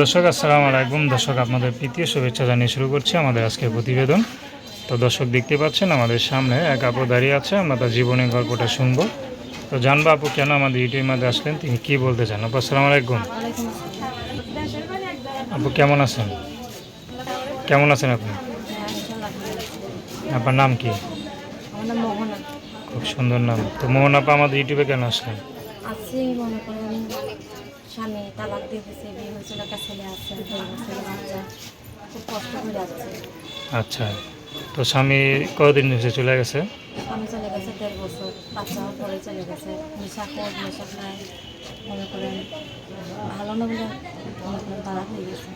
দর্শক আসসালামু আলাইকুম। দর্শক আপনাদের প্রীতীয় শুভেচ্ছা জানিয়ে শুরু করছি আমাদের আজকের প্রতিবেদন। তো দর্শক দেখতে পাচ্ছেন আমাদের সামনে এক আপু দাঁড়িয়ে আছে আমরা তার জীবনের গল্পটা শুনব। তো জানব আপু কেন আমাদের ইউটিউবের মধ্যে আসলেন তিনি কি বলতে চান? আপু আসসালামু আলাইকুম। আপু কেমন আছেন? কেমন আছেন আপনি। আপনার নাম কি? খুব সুন্দর নাম। তো মোহন আপা আমাদের ইউটিউবে কেন আসলেন? স্বামী তালাক দিয়ে দিয়েছে বিয়ে হয়েছিল একটা ছেলে আছে বাচ্চা। খুব কষ্ট করে যাচ্ছে। আচ্ছা তো স্বামী কতদিন হয়েছে চলে গেছে? আমি চলে গেছে দেড় বছর বাচ্চাও পরে চলে গেছে। নেশা খোঁজ নেশা খায় মনে করেন ভালো না বলে মনে করেন তারা হয়ে গেছে।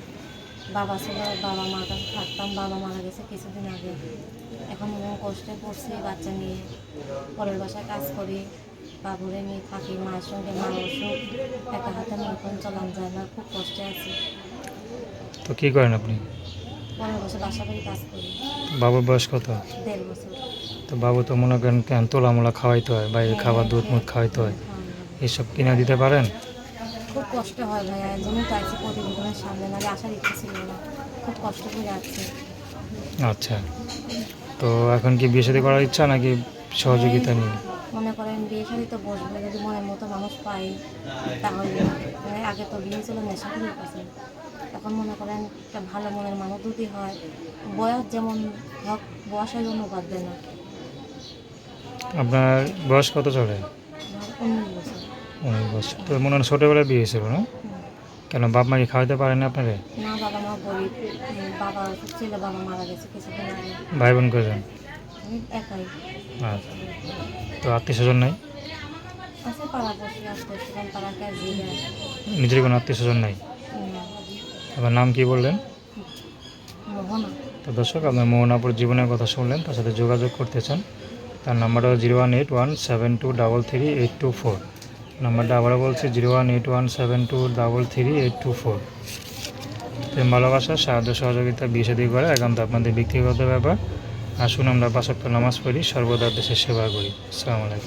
বাবা ছিল বাবা মা কাছে থাকতাম বাবা মারা গেছে কিছুদিন আগে। এখন কষ্টে পড়ছি বাচ্চা নিয়ে। পরের বাসায় কাজ করি। বাবুরে নিয়ে থাকি মায়ের সঙ্গে মা ওষুধ একা হাতে নতুন চলান যায় না খুব কষ্টে আছি। তো কি করেন আপনি? পরের বছর বাসা বাড়ি কাজ করি। বাবুর বয়স কত? দেড় বছর। তো বাবু তো মনে করেন কেন তোলামোলা খাওয়াইতে হয় বাইরে খাবার দুধ মুধ খাওয়াইতে হয় খাওয়ানো। এইসব কিনে দিতে পারেন? খুব কষ্ট হয় ভাইয়া এর জন্য চাইছি প্রতিবেদনের সামনে নাহলে আসার ইচ্ছে ছিল না। খুব কষ্ট করে আচ্ছা। তো এখন কি বিয়ে করার ইচ্ছা নাকি সহযোগিতা নিয়ে? মনে বিয়ে শাড়ি তো বসবো যদি মনের মতো মানুষ পাই তাহলে মানে আগে তো বিয়ে ছিল নেশা করে কাছে এখন মনে করেন একটা ভালো মনের মানুষ যদি হয় বয়স যেমন হোক বয়সের অনুবাদ দেয় না। আপনার বয়স কত চলে? উনিশ বছর। উনিশ বছর। তো মনে হয় ছোটোবেলায় বিয়ে হয়েছিল না কেন বাপ মা কি খাওয়াইতে পারেন আপনারে না বাবা মা গরিব। বাবা ছিল বাবা মারা গেছে কিছুদিন আগে। ভাই বোন কজন আমি একাই। আচ্ছা। তো আত্মীয় স্বজন নাই? আছে পাড়া সেখান পাড়া কাজে নিজের কোনো আত্মীয় স্বজন নাই? আপনার নাম কি বললেন? মোহনা। তো দর্শক আপনার মোহনাপুর জীবনের কথা শুনলেন তার সাথে যোগাযোগ করতে চান তার নাম্বারটা zero one eight one seven two double three eight two four. নাম্বারটা আবারও বলছি zero one eight one seven two double three eight two four. প্রেম ভালোবাসা সাহায্য সহযোগিতা বিয়ে দিয়ে করে একান্ত আপনাদের ব্যক্তিগত ব্যাপার। আসুন আমরা বাসক্ত নামাজ পড়ি সর্বদা দেশের সেবা করি। আসসালামু আলাইকুম।